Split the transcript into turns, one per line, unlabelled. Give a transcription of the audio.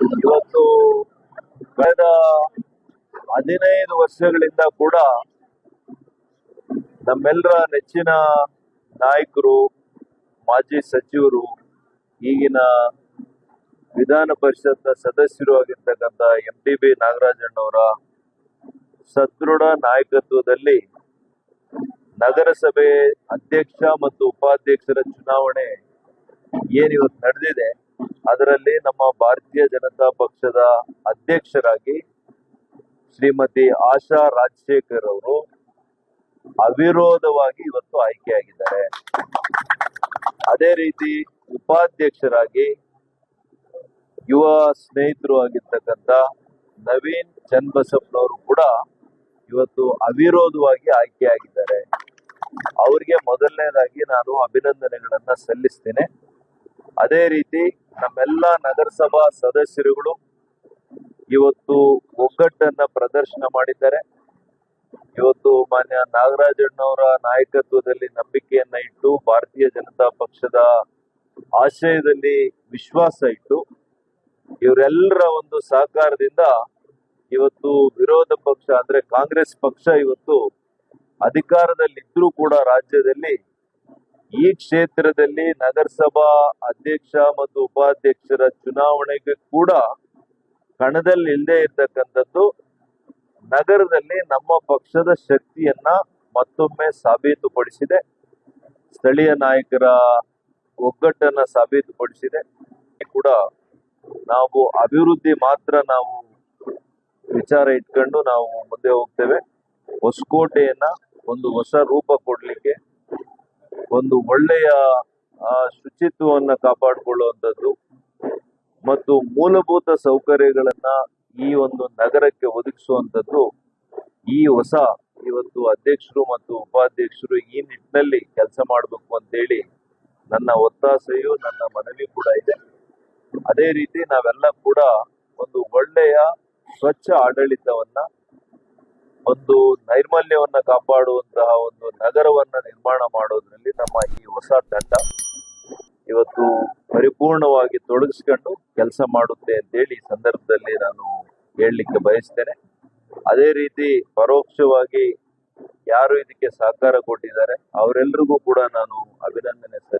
ಇವತ್ತು ಕಳೆದ ಹದಿನೈದು ವರ್ಷಗಳಿಂದ ಕೂಡ ನಮ್ಮೆಲ್ಲರ ನೆಚ್ಚಿನ ನಾಯಕರು, ಮಾಜಿ ಸಚಿವರು, ಈಗಿನ ವಿಧಾನ ಪರಿಷತ್ನ ಸದಸ್ಯರು ಆಗಿರ್ತಕ್ಕಂಥ ಎಂ ಡಿ ಬಿ ನಾಗರಾಜಣ್ಣವರ ಸದೃಢ ನಾಯಕತ್ವದಲ್ಲಿ ನಗರಸಭೆ ಅಧ್ಯಕ್ಷ ಮತ್ತು ಉಪಾಧ್ಯಕ್ಷರ ಚುನಾವಣೆ ಏನಿವತ್ತು ನಡೆದಿದೆ ಅದರಲ್ಲಿ ನಮ್ಮ ಭಾರತೀಯ ಜನತಾ ಪಕ್ಷದ ಅಧ್ಯಕ್ಷರಾಗಿ ಶ್ರೀಮತಿ ಆಶಾ ರಾಜಶೇಖರ್ ಅವರು ಅವಿರೋಧವಾಗಿ ಇವತ್ತು ಆಯ್ಕೆಯಾಗಿದ್ದಾರೆ. ಅದೇ ರೀತಿ ಉಪಾಧ್ಯಕ್ಷರಾಗಿ ಯುವ ಸ್ನೇಹಿತರು ಆಗಿರ್ತಕ್ಕಂಥ ನವೀನ್ ಚನ್ನಬಸಪ್ಪನವರು ಕೂಡ ಇವತ್ತು ಅವಿರೋಧವಾಗಿ ಆಯ್ಕೆಯಾಗಿದ್ದಾರೆ. ಅವರಿಗೆ ಮೊದಲನೇದಾಗಿ ನಾನು ಅಭಿನಂದನೆಗಳನ್ನ ಸಲ್ಲಿಸ್ತೇನೆ. ಅದೇ ರೀತಿ ನಮ್ಮೆಲ್ಲ ನಗರಸಭಾ ಸದಸ್ಯರುಗಳು ಇವತ್ತು ಒಗ್ಗಟ್ಟನ್ನ ಪ್ರದರ್ಶನ ಮಾಡಿದ್ದಾರೆ. ಇವತ್ತು ಮಾನ್ಯ ನಾಗರಾಜಣ್ಣವರ ನಾಯಕತ್ವದಲ್ಲಿ ನಂಬಿಕೆಯನ್ನ ಇಟ್ಟು ಭಾರತೀಯ ಜನತಾ ಪಕ್ಷದ ಆಶಯದಲ್ಲಿ ವಿಶ್ವಾಸ ಇಟ್ಟು ಇವರೆಲ್ಲರ ಒಂದು ಸಹಕಾರದಿಂದ ಇವತ್ತು ವಿರೋಧ ಪಕ್ಷ ಅಂದ್ರೆ ಕಾಂಗ್ರೆಸ್ ಪಕ್ಷ ಇವತ್ತು ಅಧಿಕಾರದಲ್ಲಿದ್ರೂ ಕೂಡ ರಾಜ್ಯದಲ್ಲಿ ಈ ಕ್ಷೇತ್ರದಲ್ಲಿ ನಗರಸಭಾ ಅಧ್ಯಕ್ಷ ಮತ್ತು ಉಪಾಧ್ಯಕ್ಷರ ಚುನಾವಣೆಗೆ ಕೂಡ ಕಣದಲ್ಲಿ ಇಲ್ಲದೆ ಇರತಕ್ಕಂಥದ್ದು, ನಗರದಲ್ಲಿ ನಮ್ಮ ಪಕ್ಷದ ಶಕ್ತಿಯನ್ನ ಮತ್ತೊಮ್ಮೆ ಸಾಬೀತುಪಡಿಸಿದೆ. ಸ್ಥಳೀಯ ನಾಯಕರ ಒಗ್ಗಟ್ಟನ್ನ ಸಾಬೀತುಪಡಿಸಿದೆ. ಕೂಡ ನಾವು ಅಭಿವೃದ್ಧಿ ಮಾತ್ರ ನಾವು ವಿಚಾರ ಇಟ್ಕೊಂಡು ನಾವು ಮುಂದೆ ಹೋಗ್ತೇವೆ. ಹೊಸಕೋಟೆಯನ್ನ ಒಂದು ಹೊಸ ರೂಪ ಕೊಡ್ಲಿಕ್ಕೆ ಒಂದು ಒಳ್ಳೆಯ ಶುಚಿತ್ವವನ್ನು ಕಾಪಾಡಿಕೊಳ್ಳುವಂಥದ್ದು ಮತ್ತು ಮೂಲಭೂತ ಸೌಕರ್ಯಗಳನ್ನ ಈ ಒಂದು ನಗರಕ್ಕೆ ಒದಗಿಸುವಂಥದ್ದು ಈ ಹೊಸ ಇವತ್ತು ಅಧ್ಯಕ್ಷರು ಮತ್ತು ಉಪಾಧ್ಯಕ್ಷರು ಈ ನಿಟ್ಟಿನಲ್ಲಿ ಕೆಲಸ ಮಾಡಬೇಕು ಅಂತೇಳಿ ನನ್ನ ಒತ್ತಾಸೆಯು ನನ್ನ ಮನವಿ ಕೂಡ ಇದೆ. ಅದೇ ರೀತಿ ನಾವೆಲ್ಲ ಕೂಡ ಒಂದು ಒಳ್ಳೆಯ ಸ್ವಚ್ಛ ಆಡಳಿತವನ್ನ ಒಂದು ನೈರ್ಮಲ್ಯವನ್ನ ಕಾಪಾಡುವಂತಹ ಒಂದು ನಗರವನ್ನ ನಿರ್ಮಾಣ ಮಾಡೋದ್ರಲ್ಲಿ ನಮ್ಮ ಈ ಹೊಸ ತಂಡ ಇವತ್ತು ಪರಿಪೂರ್ಣವಾಗಿ ತೊಡಗಿಸ್ಕೊಂಡು ಕೆಲಸ ಮಾಡುತ್ತೆ ಅಂತೇಳಿ ಈ ಸಂದರ್ಭದಲ್ಲಿ ನಾನು ಹೇಳಲಿಕ್ಕೆ ಬಯಸ್ತೇನೆ. ಅದೇ ರೀತಿ ಪರೋಕ್ಷವಾಗಿ ಯಾರು ಇದಕ್ಕೆ ಸಹಕಾರ ಕೊಟ್ಟಿದ್ದಾರೆ ಅವರೆಲ್ಲರಿಗೂ ಕೂಡ ನಾನು ಅಭಿನಂದನೆ ಸಲ್ಲಿಸ್ತೇನೆ